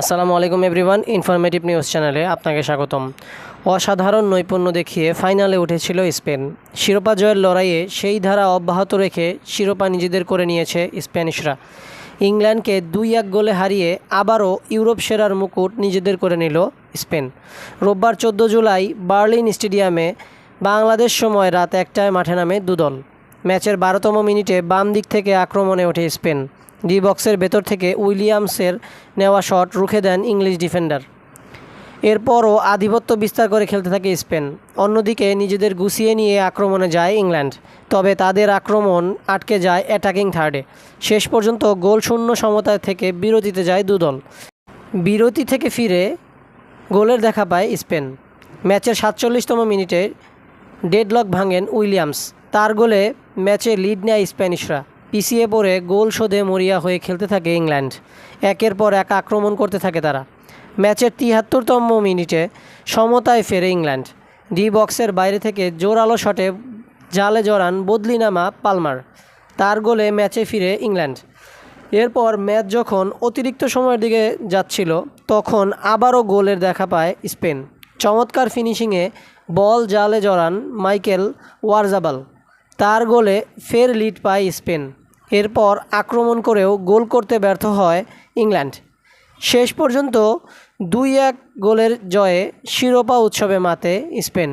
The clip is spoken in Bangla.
আসসালামু আলাইকুম এভরিওয়ান ইনফরমেটিভ নিউজ চ্যানেলে আপনাকে স্বাগতম। অসাধারণ নৈপুণ্য দেখিয়ে ফাইনালে উঠেছিল স্পেন। শিরোপা জয়ের লড়াইয়ে সেই ধারা অব্যাহত রেখে শিরোপা নিজেদের করে নিয়েছে স্প্যানিশরা। ইংল্যান্ডকে দুই এক গোলে হারিয়ে আবারও ইউরোপ সেরার মুকুট নিজেদের করে নিল স্পেন। রোববার চোদ্দ জুলাই বার্লিন স্টেডিয়ামে বাংলাদেশ সময় রাত একটায় মাঠে নামে দুদল। ম্যাচের বারোতম মিনিটে বাম দিক থেকে আক্রমণে ওঠে স্পেন। ডি বক্সের ভেতর থেকে উইলিয়ামসের নেওয়া শট রুখে দেন ইংলিশ ডিফেন্ডার। এরপরও আধিপত্য বিস্তার করে খেলতে থাকে স্পেন। অন্যদিকে নিজেদের গুছিয়ে নিয়ে আক্রমণে যায় ইংল্যান্ড। তবে তাদের আক্রমণ আটকে যায় অ্যাটাকিং থার্ডে। শেষ পর্যন্ত গোল শূন্য সমতায় থেকে বিরতিতে যায় দুদল। বিরতি থেকে ফিরে গোলের দেখা পায় স্পেন। ম্যাচের সাতচল্লিশতম মিনিটে ডেডলক ভাঙেন উইলিয়ামস। তার গোলে ম্যাচে লিড নেয় স্প্যানিশরা। পিছিয়ে পড়ে গোল শোধে মরিয়া হয়ে খেলতে থাকে ইংল্যান্ড। একের পর এক আক্রমণ করতে থাকে তারা। ম্যাচের তিয়াত্তরতম মিনিটে সমতায় ফেরে ইংল্যান্ড। ডি বক্সের বাইরে থেকে জোরালো শটে জালে জড়ান বদলিনামা পালমার। তার গোলে ম্যাচে ফিরে ইংল্যান্ড। এরপর ম্যাচ যখন অতিরিক্ত সময়ের দিকে যাচ্ছিল, তখন আবারও গোলের দেখা পায় স্পেন। চমৎকার ফিনিশিংয়ে বল জালে জড়ান মাইকেল ওয়ারজাবাল। তার গোলে ফের লিড পায় স্পেন। এরপর আক্রমণ করেও গোল করতে ব্যর্থ হয় ইংল্যান্ড। শেষ পর্যন্ত দুই এক গোলের জয়ে শিরোপা উৎসবে মাতে স্পেন।